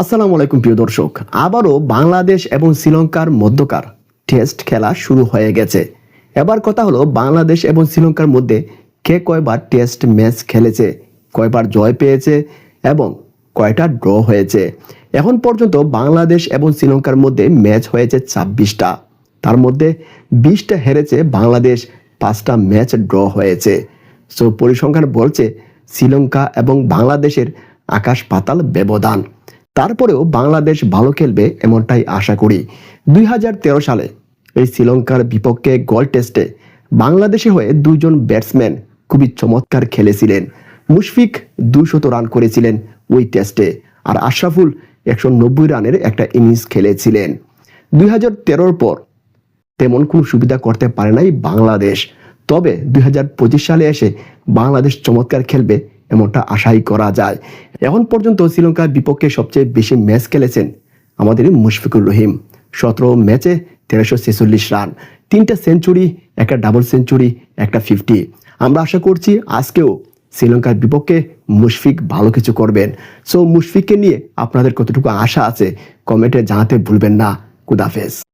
আসসালামু আলাইকুম প্রিয় দর্শক, আবারও বাংলাদেশ এবং শ্রীলঙ্কার মধ্যকার টেস্ট খেলা শুরু হয়ে গেছে। এবার কথা হলো বাংলাদেশ এবং শ্রীলঙ্কার মধ্যে কে কয়বার টেস্ট ম্যাচ খেলেছে, কয়বার জয় পেয়েছে এবং কয়টা ড্র হয়েছে। এখন পর্যন্ত বাংলাদেশ এবং শ্রীলঙ্কার মধ্যে ম্যাচ হয়েছে ছাব্বিশটা। তার মধ্যে বিশটা হেরেছে বাংলাদেশ, পাঁচটা ম্যাচ ড্র হয়েছে। সো, পরিসংখ্যান বলছে শ্রীলঙ্কা এবং বাংলাদেশের আকাশ পাতাল ব্যবধান। তারপরেও বাংলাদেশ ভালো খেলবে এমনটাই আশা করি। দুই হাজার তেরো সালে এই শ্রীলঙ্কার বিপক্ষে গোল টেস্টে বাংলাদেশে হয়ে দুইজন ব্যাটসম্যান খুবই চমৎকার খেলেছিলেন। মুশফিক দুশত রান করেছিলেন ওই টেস্টে আর আশরাফুল একশো নব্বই রানের একটা ইনিংস খেলেছিলেন। দুই হাজার পর তেমন কোনো সুবিধা করতে পারে নাই বাংলাদেশ। তবে দুই হাজার পঁচিশ সালে এসে বাংলাদেশ চমৎকার খেলবে এমনটা আশাই করা যায়। এখন পর্যন্ত শ্রীলঙ্কার বিপক্ষে সবচেয়ে বেশি ম্যাচ খেলেছেন আমাদের মুশফিকুর রহিম। সতেরো ম্যাচে তেরোশো ছেচল্লিশ রান, তিনটা সেঞ্চুরি একটা ডাবল সেঞ্চুরি একটা ফিফটি আমরা আশা করছি আজকেও শ্রীলঙ্কার বিপক্ষে মুশফিক ভালো কিছু করবেন। সো মুশফিককে নিয়ে আপনাদের কতটুকু আশা আছে কমেন্টে জানাতে ভুলবেন না। কুদাফেজ